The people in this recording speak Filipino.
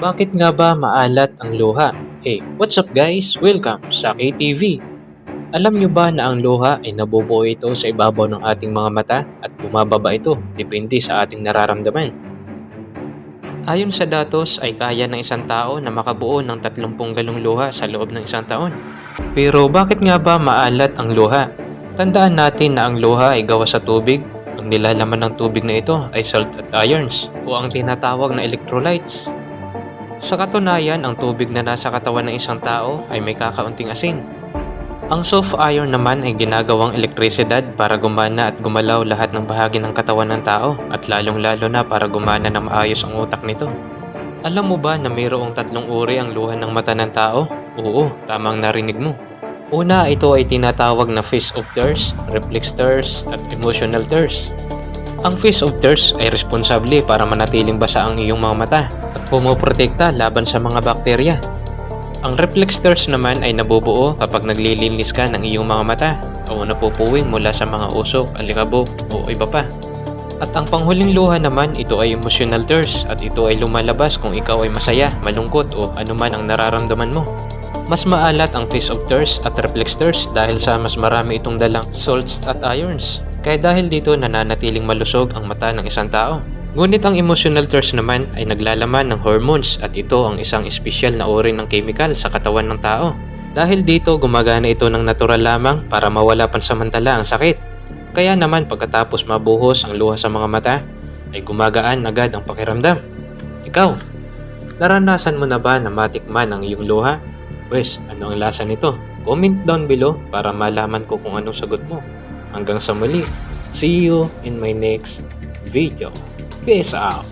Bakit nga ba maalat ang luha? Hey, what's up guys? Welcome sa KTV. Alam nyo ba na ang luha ay nabubuo ito sa ibabaw ng ating mga mata at bumababa ito depende sa ating nararamdaman? Ayon sa datos ay kaya ng isang tao na makabuo ng 30 galong luha sa loob ng isang taon. Pero bakit nga ba maalat ang luha? Tandaan natin na ang luha ay gawa sa tubig. Ang nilalaman ng tubig na ito ay salt at ions o ang tinatawag na electrolytes. Sa katunayan, ang tubig na nasa katawan ng isang tao ay may kakaunting asin. Ang soft iron naman ay ginagawang elektrisidad para gumana at gumalaw lahat ng bahagi ng katawan ng tao at lalong-lalo na para gumana na maayos ang utak nito. Alam mo ba na mayroong tatlong uri ang luha ng mata ng tao? Oo, tamang narinig mo. Una, ito ay tinatawag na face of thirst, reflex thirst, at emotional thirst. Ang face of thirst ay responsable para manatiling basa ang iyong mga mata at pumoprotekta laban sa mga bakterya. Ang reflex thirst naman ay nabubuo kapag naglilinis ka ng iyong mga mata o napupuwing mula sa mga usok, alikabok o iba pa. At ang panghuling luha naman, ito ay emotional thirst at ito ay lumalabas kung ikaw ay masaya, malungkot o anuman ang nararamdaman mo. Mas maalat ang face of thirst at reflex thirst dahil sa mas marami itong dalang salts at ions. Kaya dahil dito nananatiling malusog ang mata ng isang tao. Ngunit ang emotional thirst naman ay naglalaman ng hormones at ito ang isang espesyal na uri ng chemical sa katawan ng tao. Dahil dito gumagana ito ng natural lamang para mawala pansamantala ang sakit. Kaya naman pagkatapos mabuhos ang luha sa mga mata, ay gumagaan agad ang pakiramdam. Ikaw, naranasan mo na ba na matikman ang iyong luha? Pwes, ano ang lasa nito? Comment down below para malaman ko kung anong sagot mo. Hanggang sa muli, see you in my next video. Peace out!